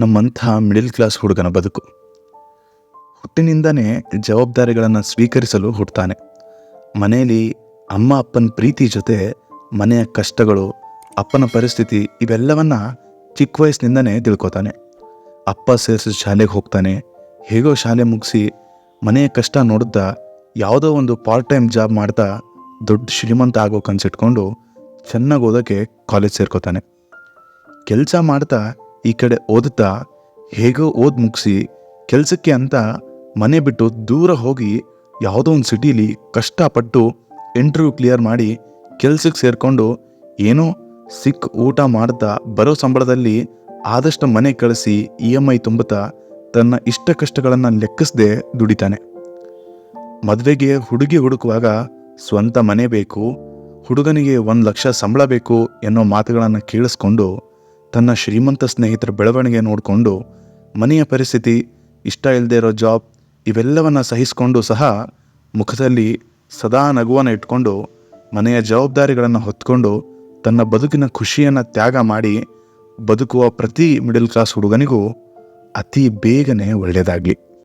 ನಮ್ಮಂಥ middle class ಹುಡುಗನ ಬದುಕು. ಹುಟ್ಟಿನಿಂದನೇ ಜವಾಬ್ದಾರಿಗಳನ್ನು ಸ್ವೀಕರಿಸಲು ಹುಟ್ಟುತ್ತಾನೆ ಮನೆಯಲ್ಲಿ ಅಮ್ಮ ಅಪ್ಪನ ಪ್ರೀತಿ ಜೊತೆ ಮನೆಯ ಕಷ್ಟಗಳು, ಅಪ್ಪನ ಪರಿಸ್ಥಿತಿ ಇವೆಲ್ಲವನ್ನ ಚಿಕ್ಕ ವಯಸ್ಸಿನಿಂದನೇ ತಿಳ್ಕೊತಾನೆ. ಅಪ್ಪ ಸೇರಿಸಿ ಶಾಲೆಗೆ ಹೋಗ್ತಾನೆ, ಹೇಗೋ ಶಾಲೆ ಮುಗಿಸಿ ಮನೆಯ ಕಷ್ಟ ನೋಡುತ್ತಾ ಯಾವುದೋ ಒಂದು ಪಾರ್ಟ್ ಟೈಮ್ ಜಾಬ್ ಮಾಡ್ತಾ ದೊಡ್ಡ ಶ್ರೀಮಂತ ಆಗೋ ಕನ್ಸಿಟ್ಕೊಂಡು ಚೆನ್ನಾಗಿ ಓದೋಕ್ಕೆ ಕಾಲೇಜ್ ಸೇರ್ಕೋತಾನೆ. ಕೆಲಸ ಮಾಡ್ತಾ ಈ ಕಡೆ ಓದುತ್ತಾ ಹೇಗೋ ಓದ್ ಮುಗಿಸಿ ಕೆಲಸಕ್ಕೆ ಅಂತ ಮನೆ ಬಿಟ್ಟು ದೂರ ಹೋಗಿ ಯಾವುದೋ ಒಂದು ಸಿಟೀಲಿ ಕಷ್ಟಪಟ್ಟು ಇಂಟರ್ವ್ಯೂ ಕ್ಲಿಯರ್ ಮಾಡಿ ಕೆಲಸಕ್ಕೆ ಸೇರಿಕೊಂಡು ಏನೋ ಸಿಕ್ ಊಟ ಮಾಡ್ತಾ ಬರೋ ಸಂಬಳದಲ್ಲಿ ಆದಷ್ಟು ಮನೆ ಕಳಿಸಿ ಇ ಎಂ ಐ ತುಂಬುತ್ತಾ ತನ್ನ ಇಷ್ಟ ಕಷ್ಟಗಳನ್ನು ಲೆಕ್ಕಿಸದೆ ದುಡಿತಾನೆ. ಮದುವೆಗೆ ಹುಡುಗಿ ಹುಡುಕುವಾಗ ಸ್ವಂತ ಮನೆ ಬೇಕು, ಹುಡುಗನಿಗೆ ಒಂದು ಲಕ್ಷ ಸಂಬಳ ಬೇಕು ಎನ್ನೋ ಮಾತುಗಳನ್ನು ಕೇಳಿಸ್ಕೊಂಡು ತನ್ನ ಶ್ರೀಮಂತ ಸ್ನೇಹಿತರ ಬೆಳವಣಿಗೆ ನೋಡಿಕೊಂಡು ಮನೆಯ ಪರಿಸ್ಥಿತಿ, ಇಷ್ಟ ಇಲ್ಲದೆ ಇರೋ ಜಾಬ್ ಇವೆಲ್ಲವನ್ನು ಸಹಿಸಿಕೊಂಡು ಸಹ ಮುಖದಲ್ಲಿ ಸದಾ ನಗುವನ್ನು ಇಟ್ಕೊಂಡು ಮನೆಯ ಜವಾಬ್ದಾರಿಗಳನ್ನು ಹೊತ್ಕೊಂಡು ತನ್ನ ಬದುಕಿನ ಖುಷಿಯನ್ನು ತ್ಯಾಗ ಮಾಡಿ ಬದುಕುವ ಪ್ರತಿ ಮಿಡಲ್ ಕ್ಲಾಸ್ ಹುಡುಗನಿಗೂ ಅತಿ ಬೇಗನೆ ಒಳ್ಳೆಯದಾಗಲಿ